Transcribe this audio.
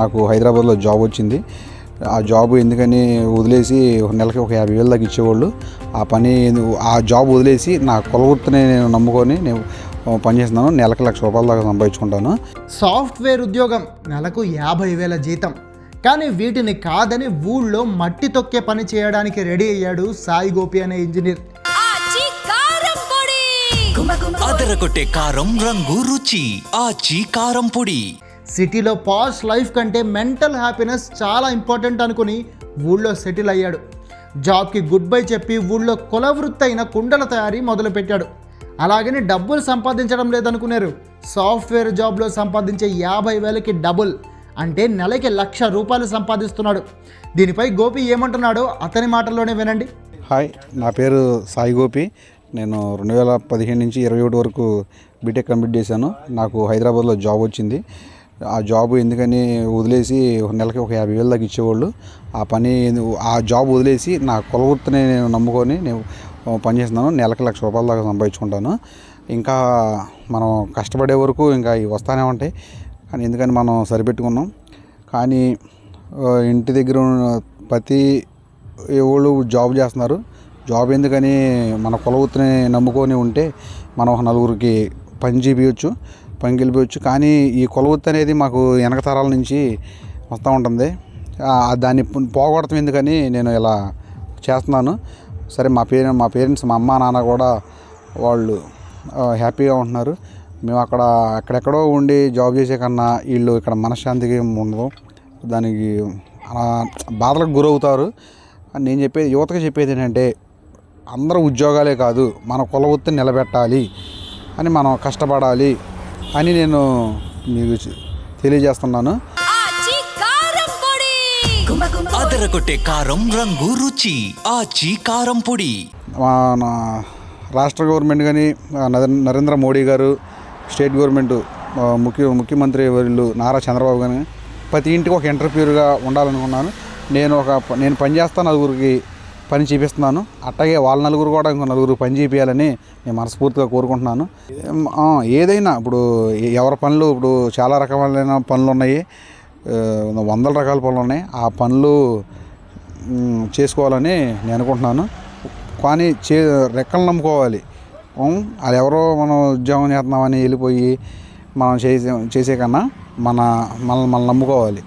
నాకు హైదరాబాద్లో జాబ్ వచ్చింది. ఆ జాబ్ ఎందుకని వదిలేసి ఒక నెలకి ఒక యాభై వేలు దాకా ఇచ్చేవాళ్ళు. ఆ పని ఆ జాబ్ వదిలేసి నా కులవృత్తిని నేను నమ్ముకొని నేను పనిచేస్తున్నాను నెలకి లక్ష రూపాయల దాకా సంపాదించుకుంటాను. సాఫ్ట్వేర్ ఉద్యోగం నెలకు యాభై వేల జీతం. కానీ వీటిని కాదని ఊళ్ళో మట్టి తొక్కే పని చేయడానికి రెడీ అయ్యాడు సాయి గోపి అనే ఇంజనీర్. అదరగొట్టే కారం రంగు రుచి. ఆచి కారం పొడి. సిటీలో పాష్ లైఫ్ కంటే మెంటల్ హ్యాపీనెస్ చాలా ఇంపార్టెంట్ అనుకుని ఊళ్ళో సెటిల్ అయ్యాడు. జాబ్కి గుడ్ బై చెప్పి ఊళ్ళో కులవృత్తి అయిన కుండల తయారీ మొదలుపెట్టాడు. అలాగని డబ్బులు సంపాదించడం లేదనుకున్నారు. సాఫ్ట్వేర్ జాబ్లో సంపాదించే యాభై వేలకి డబుల్ అంటే నెలకి లక్ష రూపాయలు సంపాదిస్తున్నాడు. దీనిపై గోపి ఏమంటున్నాడో అతని మాటల్లోనే వినండి. హాయ్ నా పేరు సాయి గోపి. నేను రెండు వేల పదిహేను నుంచి ఇరవై ఒకటి వరకు బీటెక్ కంప్లీట్ చేశాను. నాకు హైదరాబాద్లో జాబ్ వచ్చింది. ఆ జాబ్ ఎందుకని వదిలేసి ఒక నెలకి ఒక యాభై వేలు దాకా ఇచ్చేవాళ్ళు. ఆ పని ఆ జాబ్ వదిలేసి నా కులవృత్తిని నేను నమ్ముకొని నేను పనిచేస్తున్నాను నెలకి లక్ష రూపాయల దాకా సంపాదించుకుంటాను. ఇంకా మనం కష్టపడే వరకు ఇంకా ఇవి వస్తానే ఉంటాయి. కానీ ఎందుకని మనం సరిపెట్టుకున్నాం. కానీ ఇంటి దగ్గర ప్రతి ఎవరు జాబ్ చేస్తున్నారు. జాబ్ ఎందుకని మన కులవృత్తిని నమ్ముకొని ఉంటే మనం ఒక నలుగురికి పని చేపించవచ్చు పంగిలిపోవచ్చు వెళ్ళిపోవచ్చు కానీ ఈ కులవృత్తి అనేది మాకు వెనక తరాల నుంచి వస్తూ ఉంటుంది. దాన్ని పోగొడతాం ఎందుకని నేను ఇలా చేస్తున్నాను. సరే మా పేరెంట్ మా పేరెంట్స్ మా అమ్మ నాన్న కూడా వాళ్ళు హ్యాపీగా ఉంటున్నారు. మేము అక్కడ ఎక్కడెక్కడో ఉండి జాబ్ చేసే కన్నా వీళ్ళు ఇక్కడ మనశ్శాంతికి ఉండదు దానికి బాధలకు గురవుతారు. అని నేను చెప్పేది యువతకు చెప్పేది ఏంటంటే అందరూ ఉద్యోగాలే కాదు మన కుల వృత్తిని నిలబెట్టాలి అని మనం కష్టపడాలి. అని నేను మీకు తెలియజేస్తున్నాను. అదరగొట్టే కారం రంగు రుచి ఆచి కారం పొడి. మన రాష్ట్ర గవర్నమెంట్ కానీ నరేంద్ర మోడీ గారు స్టేట్ గవర్నమెంట్ ముఖ్య ముఖ్యమంత్రి వర్యులు నారా చంద్రబాబు గారు ప్రతి ఇంటికి ఒక ఎంటర్ప్యూర్గా ఉండాలనుకున్నాను. నేను ఒక ప- నేను పని చేస్తా నలుగురికి పని చేపిస్తున్నాను. అట్టగే వాళ్ళ నలుగురు కూడా ఇంకో నలుగురు పని చేపియాలని నేను మనస్ఫూర్తిగా కోరుకుంటున్నాను. ఏదైనా ఇప్పుడు ఎవరి పనులు ఇప్పుడు చాలా రకమైన పనులు ఉన్నాయి. వందల రకాల పనులు ఉన్నాయి. ఆ పనులు చేసుకోవాలని నేను అనుకుంటున్నాను. కానీ చే రెక్కలు నమ్ముకోవాలి. అది ఎవరో మనం ఉద్యోగం చేస్తున్నామని వెళ్ళిపోయి మనం చేసే చేసే కన్నా మన మనల్ని మనం నమ్ముకోవాలి.